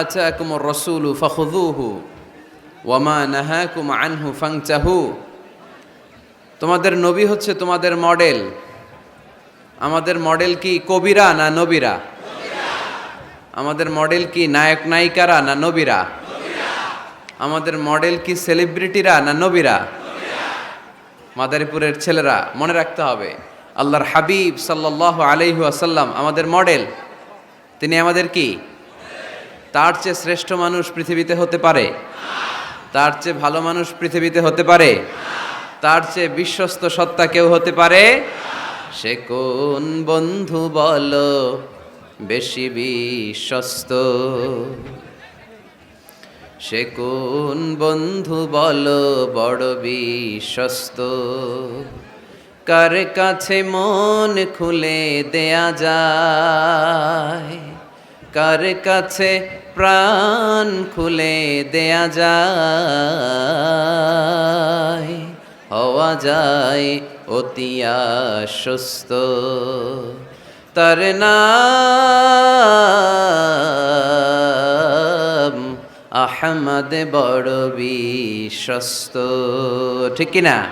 আতাকুম রসুলু ফখুদুহু ওয়ামা নাহাকুম আনহু ফাংচাহু তোমাদের নবী হচ্ছে তোমাদের মডেল। আমাদের মডেল কি কবিরা না নবীরা? আমাদের মডেল কি নায়ক নায়িকারা না নবীরা? আমাদের মডেল কি সেলিব্রিটিরা না নবীরা? মাদারীপুরের ছেলেরা, মনে রাখতে হবে, আল্লাহর হাবিব সাল্লাহ আলহু আসাল্লাম আমাদের মডেল। তিনি আমাদের কি? তার চেয়ে শ্রেষ্ঠ মানুষ পৃথিবীতে হতে পারে। তার চেয়ে ভালো মানুষ পৃথিবীতে হতে পারে। তার চেয়ে বিশ্বস্ত সত্তা কেউ হতে পারে? সে কোন বন্ধু বল? বেশি বিশ্বস্ত। সে কোন বন্ধু বল? বড় বিশ্বস্ত। কার কাছে মন খুলে দেয়া যায়? কার কাছে প্রাণ খুলে দেয়া যায়, হওয়া যায় অতি আশ্বস্ত। তার নাম আহমদ বড় বিশ্বস্ত। ঠিক কিনা?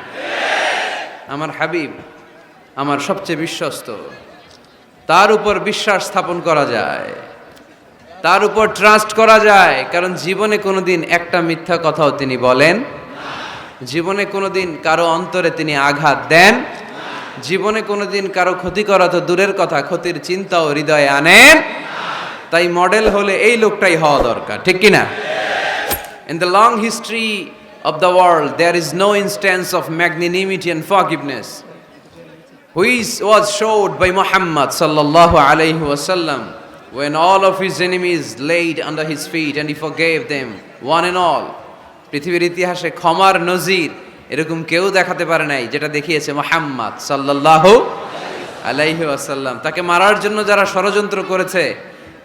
আমার হাবিব, আমার সবচেয়ে বিশ্বস্ত। তার উপর বিশ্বাস স্থাপন করা যায়। তার উপর ট্রাস্ট করা যায়। কারণ জীবনে কোনোদিন একটা মিথ্যা কথাও তিনি বলেন জীবনে কোনোদিন কারও অন্তরে তিনি আঘাত দেন জীবনে কোনোদিন কারও ক্ষতি করা তো দূরের কথা, ক্ষতির চিন্তাও হৃদয়ে আনেন তাই মডেল হলে এই লোকটাই হওয়া দরকার, ঠিক কিনা? In the long history of the world there is no instance of magnanimity and forgiveness which was showed by Muhammad sallallahu alayhi wasallam when all of his enemies laid under his feet and he forgave them, one and all, পৃথিবীর ইতিহাসে ক্ষমার নজির এরকম কেউ দেখাতে পারে নাই, যেটা দেখিয়েছে মোহাম্মদ সাল্লাল্লাহু আলাইহি ওয়াসাল্লাম। তাকে মারার জন্য যারা ষড়যন্ত্র করেছে,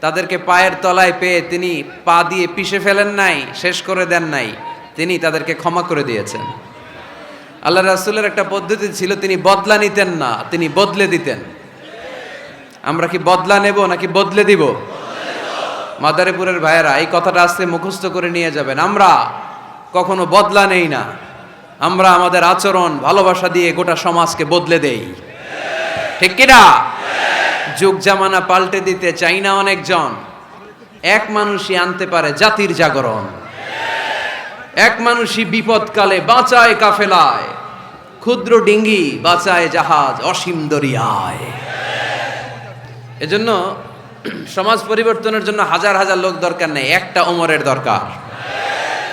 তাদেরকে পায়ের তলায় পেয়ে তিনি পা দিয়ে পিষে ফেলেন নাই, শেষ করে দেন নাই, তিনি তাদেরকে ক্ষমা করে দিয়েছেন। আল্লাহ রাসুলের একটা পদ্ধতি ছিল, তিনি বদলা নিতেন না, তিনি বদলে দিতেন। আমরা কি বদলা নেব নাকি বদলে দিব? মাদারীপুরের ভাইয়েরা, এই কথাটা আস্তে মুখস্থ করে নিয়ে যাবেন। আমরা কখনো বদলা নেই না। আমরা আমাদের আচরণ, ভালোবাসা দিয়ে গোটা সমাজকে বদলে দেই। ঠিক কিনা? যুগ জামানা পাল্টে দিতে চাই না অনেকজন। এক মানুষই আনতে পারে জাতির জাগরণ। এক মানুষই বিপদকালে বাঁচায় কাফেলায়। ক্ষুদ্র ডিঙ্গি বাঁচায় জাহাজ অসীম দরিয়ায়। এজন্য সমাজ পরিবর্তনের জন্য হাজার হাজার লোক দরকার নেই। একটা ওমরের দরকার।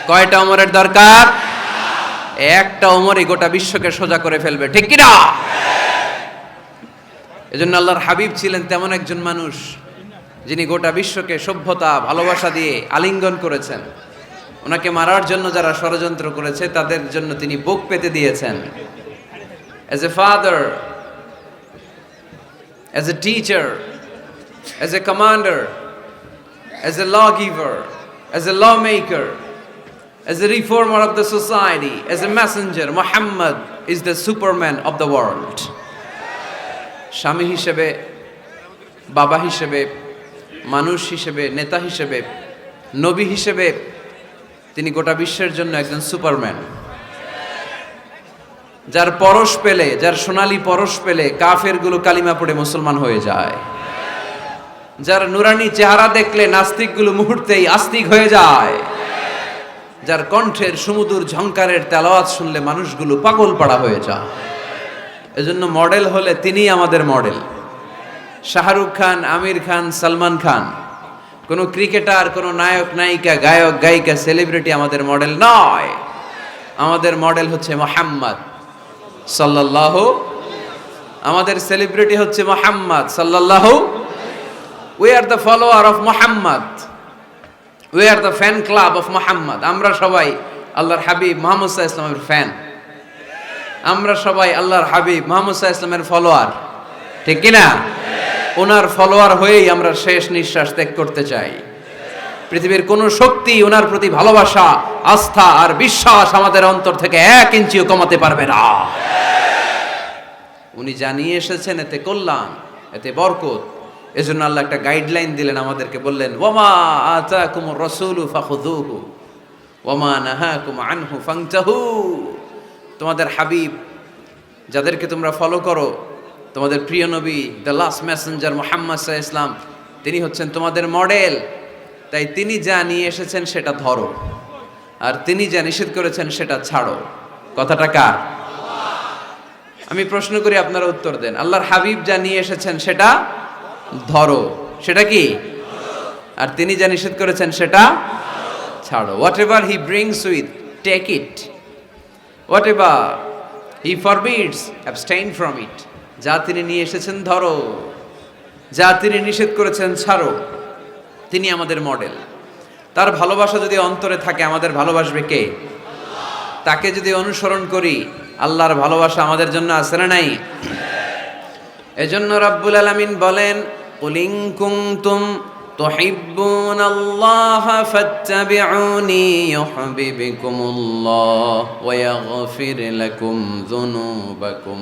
কয়টা ওমরের দরকার? একটা ওমরই গোটা বিশ্বকে সোজা করে ফেলবে। ঠিক কিনা? এজন্য আল্লাহর হাবিব ছিলেন তেমন একজন মানুষ যিনি গোটা বিশ্বকে সভ্যতা, ভালোবাসা দিয়ে আলিঙ্গন করেছেন। ওনাকে মারার জন্য যারা ষড়যন্ত্র করেছে, তাদের জন্য তিনি বুক পেতে দিয়েছেন। As a father as a teacher as a commander as a law giver as a law maker as a reformer of the society as a messenger Muhammad is the superman of স্বামী হিসেবে, বাবা হিসেবে, মানুষ হিসেবে, নেতা হিসেবে, নবী হিসেবে তিনি গোটা বিশ্বের জন্য একজন সুপারম্যান যার পরশ পেলে, যার সোনালী পরশ পেলে কাফেরগুলো কালিমা পড়ে মুসলমান হয়ে যায়। যার নুরানি চেহারা দেখলে নাস্তিকগুলো মুহূর্তেই আস্তিক হয়ে যায়। যার কণ্ঠের সুমধুর ঝংকারের তেলাওয়াত শুনলে মানুষগুলো পাগল পাড়া হয়ে যায়। এজন্য মডেল হলে তিনিই আমাদের মডেল। শাহরুখ খান, আমির খান, সালমান খান। কোনো ক্রিকেটার, কোনো নায়ক, নায়িকা, গায়ক, গায়িকা, সেলিব্রিটি আমাদের মডেল নয়। আমাদের মডেল হচ্ছে মোহাম্মদ সাল্লাল্লাহু, আমাদের সেলিব্রিটি হচ্ছে মোহাম্মদ সাল্লাল্লাহু we are the follower of Muhammad we are the fan club of Muhammad আমরা সবাই আল্লাহর হাবিব মোহাম্মদ সাহা ইসলামের ফ্যান আমরা সবাই আল্লাহর হাবিব মোহাম্মদ সাহা ইসলামের ফলোয়ার ঠিক কিনা? ওনার ফলোয়ার হয়েই আমরা শেষ নিঃশ্বাস ত্যাগ করতে চাই। পৃথিবীর কোন শক্তি ওনার প্রতি ভালোবাসা, আস্থা আর বিশ্বাস আমাদের অন্তর থেকে এক ইঞ্চিও কমাতে পারবে না। উনি জানিয়ে এসেছেন, এতে কল্যাণ, এতে বরকত এজন্য আল্লাহ একটা গাইডলাইন দিলেন আমাদেরকে, বললেন, ওমা আতা কুমুর রসুলু ওমা তোমাদের হাবিব, যাদেরকে তোমরা ফলো করো, তোমাদের প্রিয় নবী দ্য লাস্ট মেসেঞ্জার মোহাম্মদ সাহা ইসলাম তিনি হচ্ছেন তোমাদের মডেল তাই তিনি যা নিয়ে এসেছেন সেটা ধরো, আর তিনি যা নিষেধ করেছেন সেটা ছাড়ো। কথাটা কার? আমি প্রশ্ন করি আপনারা উত্তর দেন। আল্লাহর হাবিব যা নিয়ে এসেছেন সেটা ধরো। সেটা কি? আর তিনি যা নিষেধ করেছেন সেটা ছাড়ো। Whatever he brings with take it whatever he forbids abstain from it যা তিনি নিয়ে এসেছেন ধরো। যা তিনি নিষেধ করেছেন ছাড়ো। তিনি আমাদের মডেল তার ভালোবাসা যদি অন্তরে থাকে, আমাদের ভালোবাসবে কে? তাকে যদি অনুসরণ করি, আল্লাহর ভালোবাসা আমাদের জন্য আছে না নাই? এজন্য রাব্বুল আলামিন বলেন কুলিং কুনতুম تحبون الله فاتبعوني يحببكم الله ويغفر لكم ذنوبكم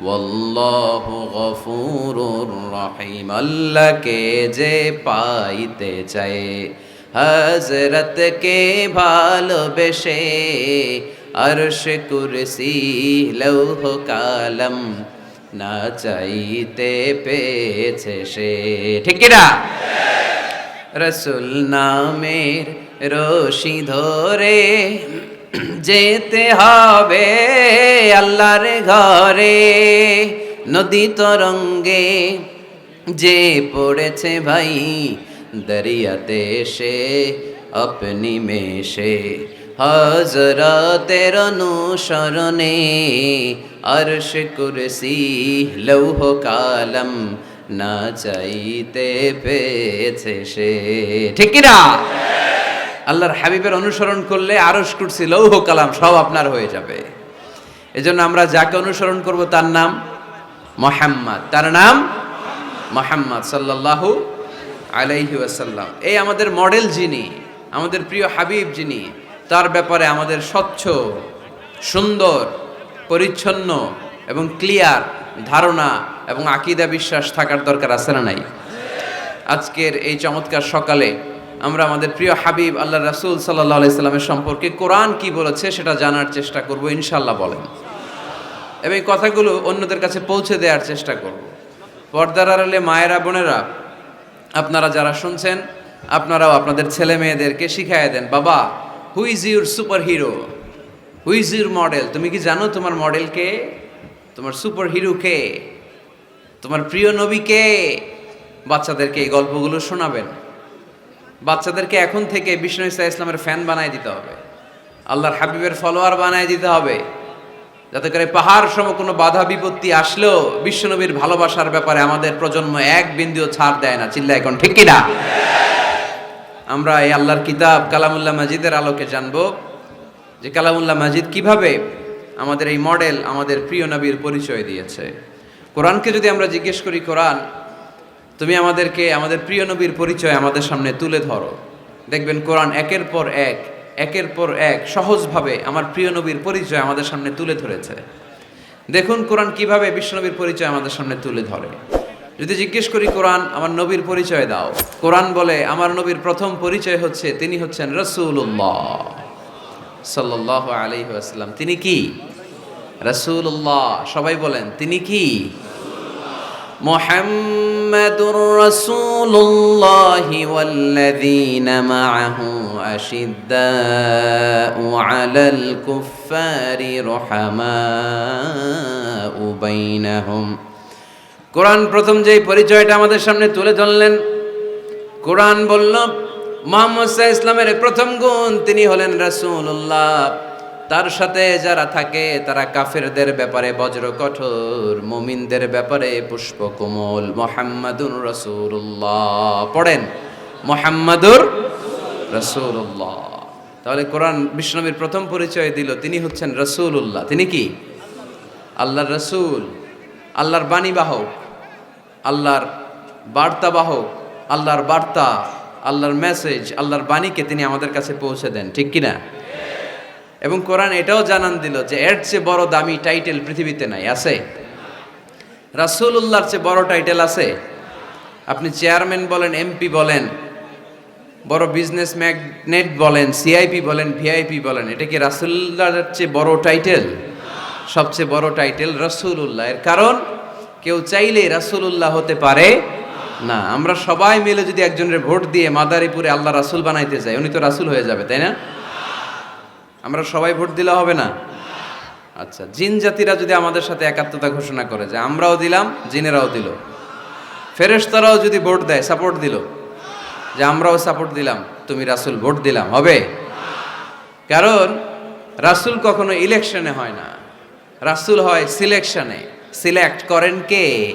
والله غفور رحيم আল্লাহকে যে পাইতে চায় হজরতকে ভালোবেসে আরশ কুরসি লৌহ কালম না চাইতে পেয়েছে সে। ঠিক কিনা? রসুল নামের রশি ধরে যেতে হবে আল্লাহর ঘরে। নদী তরঙ্গে যে পড়েছে ভাই, দরিয়াতে সে আপনি মেশে। হজরতের অনুসরণে আরশ কুরসি লৌহ কালম না চাইতে পেয়েছে সে। ঠিক কিনা? আল্লাহর হাবিবের অনুসরণ করলে আরশ কুরসি, লৌহ কালাম সব আপনার হয়ে যাবে। এজন্য আমরা যাকে অনুসরণ করব তার নাম মোহাম্মদ। তার নাম মোহাম্মদ সাল্লাল্লাহু আলাইহি ওয়াসাল্লাম। এই আমাদের মডেল যিনি, আমাদের প্রিয় হাবিব যিনি, তার ব্যাপারে আমাদের স্বচ্ছ, সুন্দর পরিচ্ছন্ন এবং ক্লিয়ার ধারণা এবং আকিদা বিশ্বাস থাকার দরকার আছে না নাই? আজকের এই চমৎকার সকালে আমরা আমাদের প্রিয় হাবিব আল্লাহ রাসুল সাল্লাহ আলাইস্লামের সম্পর্কে কোরআন কি বলেছে সেটা জানার চেষ্টা করব ইনশাল্লাহ বলেন। এবং কথাগুলো অন্যদের কাছে পৌঁছে দেওয়ার চেষ্টা করব। পর্দার আড়ালে মায়েরা, বোনেরা, আপনারা যারা শুনছেন, আপনারাও আপনাদের ছেলে মেয়েদেরকে শিখাই দেন, বাবা who is your superhero who is your model তুমি কি জানো তোমার মডেল কে? তোমার সুপার হিরো কে? তোমার প্রিয় নবী কে? বাচ্চাদেরকে এই গল্পগুলো শোনাবেন। বাচ্চাদেরকে এখন থেকে বিষ্ণু ইসা ইসলামের ফ্যান বানায় দিতে হবে। আল্লাহর হাবিবের ফলোয়ার বানায় দিতে হবে। যাতে করে পাহাড় সম কোনো বাধা বিপত্তি আসলেও বিশ্বনবীর ভালোবাসার ব্যাপারে আমাদের প্রজন্ম এক বিন্দুও ছাড় দেয় না। চিল্লা এখন ঠিক কিনা? আমরা এই আল্লাহর কিতাব, কালামুল্লাহ মাজিদের আলোকে জানব। যে কালামুল্লাহ মাজিদ কীভাবে আমাদের এই মডেল আমাদের প্রিয় নবীর পরিচয় দিয়েছে। কোরআনকে যদি আমরা জিজ্ঞেস করি, কোরআন, তুমি আমাদেরকে, আমাদের প্রিয় নবীর পরিচয় আমাদের সামনে তুলে ধরো। দেখবেন কোরআন একের পর এক, একের পর এক সহজভাবে আমার প্রিয় নবীর পরিচয় আমাদের সামনে তুলে ধরেছে। দেখুন কোরআন কীভাবে বিশ্বনবীর পরিচয় আমাদের সামনে তুলে ধরে। যদি জিজ্ঞেস করি, কোরআন, আমার নবীর পরিচয় দাও। কোরআন বলে, আমার নবীর প্রথম পরিচয় হচ্ছে, তিনি হচ্ছেন রসুল্লাহ সাল্লাহ আলাইহি আসাল্লাম তিনি কি রসুল্লাহ সবাই বলেন তিনি কি محمد رسول الله والذين معه أشداء على الكفار رحماء بينهم কোরআন প্রথম যেই পরিচয়টা আমাদের সামনে তুলে ধরলেন কোরআন বলল মোহাম্মদ সাহা ইসলামের প্রথম গুণ, তিনি হলেন রাসূলুল্লাহ। তার সাথে যারা থাকে, তারা কাফেরদের ব্যাপারে বজ্র কঠোর, মুমিনদের ব্যাপারে পুষ্প কোমল মোহাম্মদুর রসুল্লাহ পড়েন, মোহাম্মদুর রসুল্লাহ তাহলে কোরআন বিষ্ণবীর প্রথম পরিচয় দিল, তিনি হচ্ছেন রসুল্লাহ তিনি কি? আল্লাহর রসুল, আল্লাহর বাণী বাহক, আল্লাহর বার্তাবাহক আল্লাহর বার্তা আল্লাহর মেসেজ আল্লাহর বাণীকে তিনি আমাদের কাছে পৌঁছে দেন, ঠিক কিনা? এবং কোরআন এটাও জানান দিল যে, এর চেয়ে বড় দামি টাইটেল পৃথিবীতে নাই, আছে? রাসূলুল্লাহর চেয়ে বড় টাইটেল আছে? আপনি চেয়ারম্যান বলেন এমপি বলেন, বড় বিজনেস ম্যাগনেট বলেন সিআইপি বলেন ভিআইপি বলেন, এটা কি রাসুল্লাহর চেয়ে বড় টাইটেল সবচেয়ে বড় টাইটেল রাসূলুল্লাহ। এর কারণ, কেউ চাইলেই রাসূলুল্লাহ হতে পারে না, আমরা সবাই মিলে যদি একজনের ভোট দিয়ে মাদারীপুরে আল্লাহ রাসূল বানাইতে যাই, উনি তো রাসূল হয়ে যাবে, তাই না? আমরা সবাই ভোট দিলে হবে না? আচ্ছা জিন জাতিরা যদি আমাদের সাথে একাত্মতা ঘোষণা করে, যে আমরাও দিলাম, জিনেরাও দিল। ফেরেশতারাও যদি ভোট দেয় সাপোর্ট দিল। যে আমরাও সাপোর্ট দিলাম, তুমি রাসূল ভোট দিলাম, হবে? কারণ, রাসূল কখনো ইলেকশনে হয় না। রাসূল হয় সিলেকশনে সিলেক্ট করেন কে?